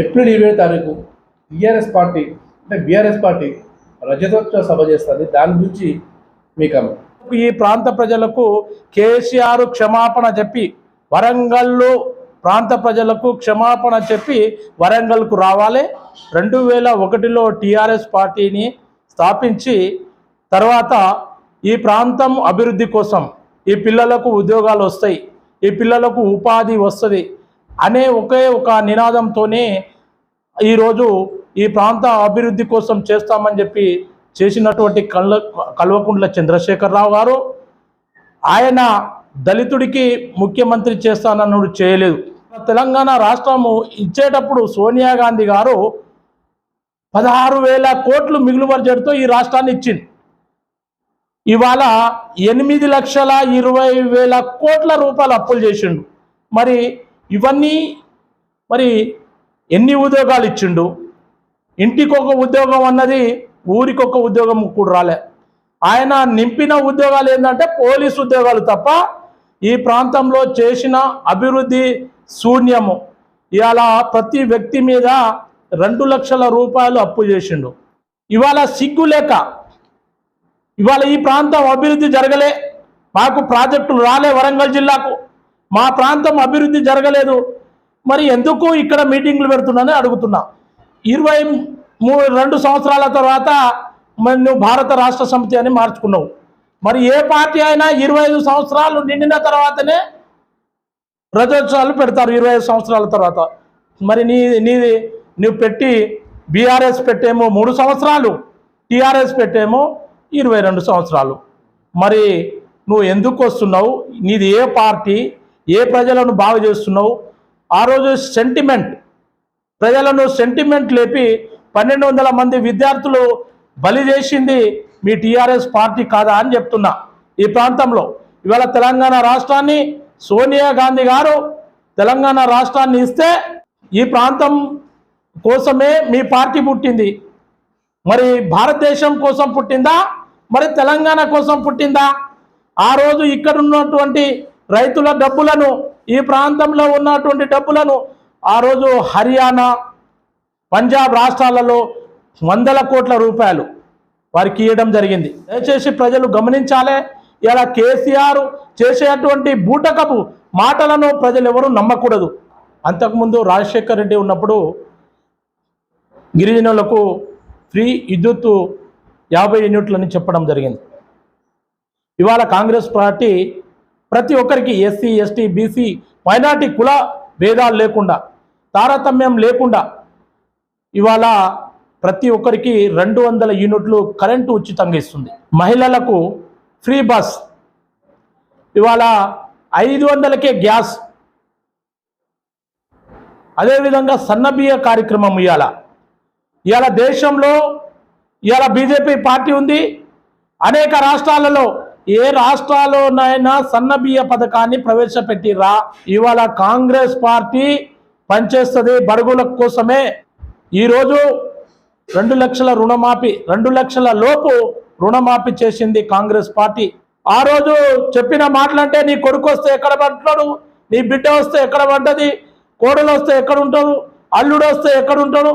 April ఇరవై తారీఖు TRS party అంటే బీఆర్ఎస్ పార్టీ రజతోత్సవ సభ చేస్తుంది. దాని గురించి మీకు ఈ ప్రాంత ప్రజలకు కేసీఆర్ క్షమాపణ చెప్పి వరంగల్లో ప్రాంత ప్రజలకు క్షమాపణ చెప్పి వరంగల్కు రావాలి. రెండు వేల ఒకటిలో టీఆర్ఎస్ పార్టీని స్థాపించి తర్వాత ఈ ప్రాంతం అభివృద్ధి కోసం ఈ పిల్లలకు ఉద్యోగాలు వస్తాయి ఈ పిల్లలకు ఉపాధి వస్తుంది అనే ఒకే ఒక నినాదంతోనే ఈరోజు ఈ ప్రాంత అభివృద్ధి కోసం చేస్తామని చెప్పి చేసినటువంటి కళ్ళ కల్వకుంట్ల చంద్రశేఖరరావు గారు ఆయన దళితుడికి ముఖ్యమంత్రి చేస్తానన్నాడు చేయలేదు. తెలంగాణ రాష్ట్రము ఇచ్చేటప్పుడు సోనియా గాంధీ గారు పదహారు వేల కోట్లు మిగులు బడ్జెట్తో ఈ రాష్ట్రాన్ని ఇచ్చింది. ఇవాళ ఎనిమిది లక్షల ఇరవై వేల కోట్ల రూపాయలు అప్పులు చేసిండు. మరి ఇవన్నీ మరి ఎన్ని ఉద్యోగాలు ఇచ్చిండు? ఇంటికి ఒక ఉద్యోగం అన్నది ఊరికి ఒక ఉద్యోగం కూడా రాలే. ఆయన నింపిన ఉద్యోగాలు ఏంటంటే పోలీస్ ఉద్యోగాలు తప్ప ఈ ప్రాంతంలో చేసిన అభివృద్ధి శూన్యము. ఇవాళ ప్రతి వ్యక్తి మీద రెండు లక్షల రూపాయలు అప్పు చేసిండు. ఇవాళ సిగ్గు లేక ఇవాళ ఈ ప్రాంతం అభివృద్ధి జరగలే. మాకు ప్రాజెక్టులు రాలే వరంగల్ జిల్లాకు. మా ప్రాంతం అభివృద్ధి జరగలేదు. మరి ఎందుకు ఇక్కడ మీటింగ్లు పెడుతున్నానని అడుగుతున్నా. ఇరవై మూడు రెండు సంవత్సరాల తర్వాత మరి నువ్వు భారత రాష్ట్ర సమితి అని మార్చుకున్నావు. మరి ఏ పార్టీ అయినా ఇరవై ఐదు సంవత్సరాలు నిండిన తర్వాతనే రజోత్సవాలు పెడతారు ఇరవై ఐదు సంవత్సరాల తర్వాత. మరి నీ నీది నువ్వు పెట్టి బీఆర్ఎస్ పెట్టేమో మూడు సంవత్సరాలు టీఆర్ఎస్ పెట్టేమో ఇరవై రెండు సంవత్సరాలు. మరి నువ్వు ఎందుకు వస్తున్నావు? నీది ఏ పార్టీ? ఏ ప్రజలను బాగు చేస్తున్నావు? ఆ రోజు సెంటిమెంట్ ప్రజలను సెంటిమెంట్ లేపి పన్నెండు వందల మంది విద్యార్థులు బలి చేసింది మీ టీఆర్ఎస్ పార్టీ కాదా అని చెప్తున్నా. ఈ ప్రాంతంలో ఇవాళ తెలంగాణ రాష్ట్రాన్ని సోనియా గాంధీ గారు తెలంగాణ రాష్ట్రాన్ని ఇస్తే ఈ ప్రాంతం కోసమే మీ పార్టీ పుట్టింది. మరి భారతదేశం కోసం పుట్టిందా? మరి తెలంగాణ కోసం పుట్టిందా? ఆ రోజు ఇక్కడ ఉన్నటువంటి రైతుల డబ్బులను ఈ ప్రాంతంలో ఉన్నటువంటి డబ్బులను ఆ రోజు హర్యానా పంజాబ్ రాష్ట్రాలలో వందల కోట్ల రూపాయలు వారికి ఇవ్వడం జరిగింది. దయచేసి ప్రజలు గమనించాలే. ఇలా కేసీఆర్ చేసేటువంటి బూటకపు మాటలను ప్రజలు ఎవరు నమ్మకూడదు. అంతకుముందు రాజశేఖర్ రెడ్డి ఉన్నప్పుడు గిరిజనులకు ఫ్రీ విద్యుత్తు యాభై యూనిట్లని చెప్పడం జరిగింది. ఇవాళ కాంగ్రెస్ పార్టీ ప్రతి ఒక్కరికి ఎస్సీ ఎస్టీ బీసీ మైనార్టీ కుల భేదాలు లేకుండా తారతమ్యం లేకుండా ఇవాళ ప్రతి ఒక్కరికి రెండు వందల యూనిట్లు కరెంటు ఉచితంగా ఇస్తుంది. మహిళలకు ఫ్రీ బస్. ఇవాళ ఐదు వందలకే గ్యాస్. అదేవిధంగా సన్నబియ్య కార్యక్రమం ఇవాళ ఇవాళ దేశంలో ఇవాళ బీజేపీ పార్టీ ఉంది. అనేక రాష్ట్రాలలో ఏ రాష్ట్రాల్లోనైనా సన్నబియ్య పథకాన్ని ప్రవేశపెట్టిరా ఇవాళ కాంగ్రెస్ పార్టీ పనిచేస్తుంది బడుగుల కోసమే. ఈరోజు రెండు లక్షల రుణమాఫీ రెండు లక్షల లోపు రుణమాఫీ చేసింది కాంగ్రెస్ పార్టీ. ఆ రోజు చెప్పిన మాటలంటే నీ కొడుకు వస్తే ఎక్కడ పడతాడు నీ బిడ్డ వస్తే ఎక్కడ పడ్డది కోడలు వస్తే ఎక్కడ ఉంటాడు అల్లుడు వస్తే ఎక్కడ ఉంటాడు?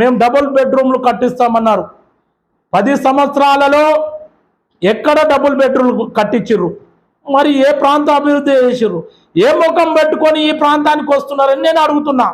మేము డబుల్ బెడ్రూమ్లు కట్టిస్తామన్నారు. పది సంవత్సరాలలో ఎక్కడ డబుల్ బెడ్రూమ్లు కట్టించిర్రు? మరి ఏ ప్రాంత అభివృద్ధి చేసిర్రు? ఏ ముఖం పెట్టుకొని ఈ ప్రాంతానికి వస్తున్నారని నేను అడుగుతున్నా.